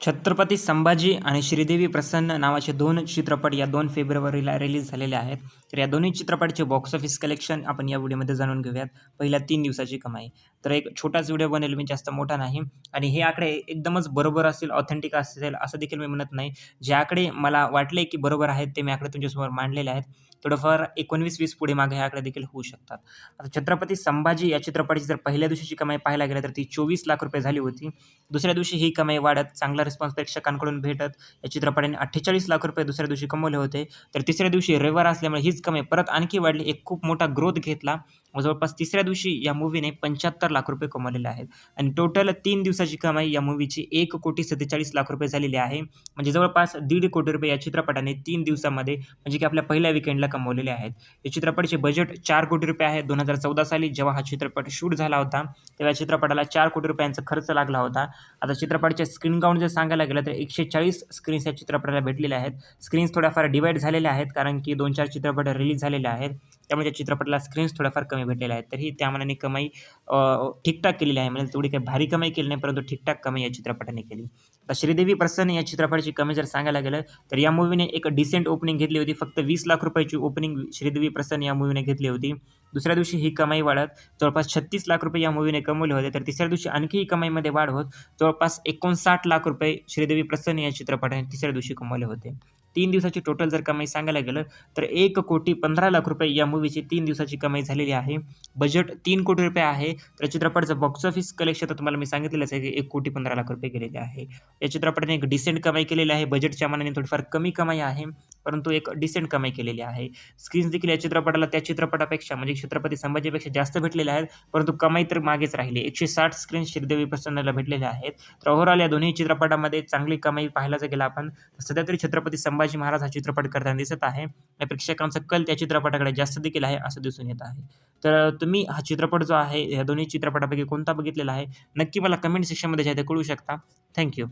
छत्रपती संभाजी आणि श्रीदेवी प्रसन्न नावाचे दोन चित्रपट या दोन फेब्रुवारीला रिलीज झालेले आहेत. तर या दोन्ही चित्रपटाचे बॉक्स ऑफिस कलेक्शन आपण या व्हिडिओमध्ये जाणून घेऊयात. पहिल्या तीन दिवसाची कमाई. तर एक छोटाच व्हिडिओ बनेल मी जास्त मोठा नाही. आणि हे आकडे एकदमच बरोबर असेल ऑथेंटिक असेल असं देखील मी म्हणत नाही. जे आकडे मला वाटले की बरोबर आहेत ते मी आकडे तुमच्यासमोर मांडलेले आहेत. थोडंफार एकोणवीस वीस पुढे मागे हे आकडे देखील होऊ शकतात. आता छत्रपती संभाजी या चित्रपटाची जर पहिल्या दिवशीची कमाई पाहायला गेलं तर ती चोवीस लाख रुपये झाली होती. दुसऱ्या दिवशी ही कमाई वाढत चांगला रिस्पॉन्स प्रेक्षकांकडून भेटत. या चित्रपटाने अठ्ठेचाळीस लाख रुपये दुसऱ्या दिवशी कमवले होते. तर तिसऱ्या दिवशी रविवार असल्यामुळे हीच कमी. परत आणखी वाढली. एक खूप मोठा ग्रोथ घेतला. जवळपास तिसऱ्या दिवशी या मूवीने पंच्याहत्तर लाख रुपये कमवलेले आहेत. आणि टोटल तीन दिवसाची कमाई या मूवीची एक कोटी सत्तेचाळीस लाख रुपये झालेली आहे. म्हणजे जवळपास दीड कोटी रुपये या चित्रपटाने तीन दिवसामध्ये म्हणजे की आपल्या पहिल्या विकेंडला कमवलेले आहेत. या चित्रपटाचे बजेट चार कोटी रुपये आहे. दोन हजार चौदा साली जेव्हा हा चित्रपट शूट झाला होता तेव्हा चित्रपटाला चार कोटी रुपयांचा खर्च लागला होता. आता चित्रपटाचे स्क्रीन काउंट जर सांगायला गेलं तर एकशे चाळीस स्क्रीन्स या चित्रपटाला भेटलेल्या आहेत. स्क्रीन्स थोड्याफार डिवाईड झालेल्या आहेत कारण की दोन चार चित्रपट रिलीज झालेल्या आहेत. त्यामुळे त्या चित्रपटाला स्क्रीन्स थोड्याफार कमी भेटलेल्या आहेत. तरीही त्या मनाने कमाई ठीकठाक केलेली आहे. म्हणजे तेवढी काही भारी कमाई केली नाही परंतु ठीकठाक कमाई या चित्रपटाने केली. तर श्रीदेवी प्रसन्न या चित्रपटाची कमी जर सांगायला गेलं तर या मूवीने एक डिसेंट ओपनिंग घेतली होती. फक्त वीस लाख रुपयाची ओपनिंग श्रीदेवी प्रसन्न या मूवीने घेतली होती. दुसऱ्या दिवशी ही कमाई वाढत जवळपास छत्तीस लाख रुपये या मूवीने कमवले होते. तर तिसऱ्या दिवशी आणखी ही कमाईमध्ये वाढ होत जवळपास एकोणसाठ लाख रुपये श्रीदेवी प्रसन्न या चित्रपटाने तिसऱ्या दिवशी कमवले होते. तीन दिवसाची टोटल जर कमाई सांगायला गेलं तर एक कोटी पंधरा लाख रुपये या मूवीची तीन दिवसाची कमाई झालेली आहे. बजेट तीन कोटी रुपये आहे. तर चित्रपटाचं बॉक्स ऑफिस कलेक्शन तर तुम्हाला मी सांगितलेलंच आहे की एक कोटी पंधरा लाख रुपये गेलेले आहे. या चित्रपटाने एक डिसेंट कमाई केलेली आहे. बजेटच्या मानाने थोडीफार कमी कमाई आहे. परंतु एक डिसेंट कमाई केलेली आहे. स्क्रीन्स देखील या चित्रपटाला त्या चित्रपटापेक्षा म्हणजे छत्रपती संभाजीपेक्षा जास्त भेटलेल्या आहेत. परंतु कमाई तर मागेच राहिली. एकशे साठ स्क्रीन्स श्रीदेवी प्रसन्नला भेटलेल्या आहेत. तर ओव्हरऑल या दोन्ही चित्रपटामध्ये चांगली कमाई पाहायला जर गेला आपण सध्या तरी छत्रपती संभाजी महाराज हा चित्रपट करताना दिसत आहे. या प्रेक्षकांचा कल त्या चित्रपटाकडे जास्त देखील आहे असं दिसून येत आहे. तर तुम्ही हा चित्रपट जो आहे या दोन्ही चित्रपटापैकी कोणता बघितलेला आहे नक्की मला कमेंट सेक्शनमध्ये जे आहे ते कळू शकता थँक्यू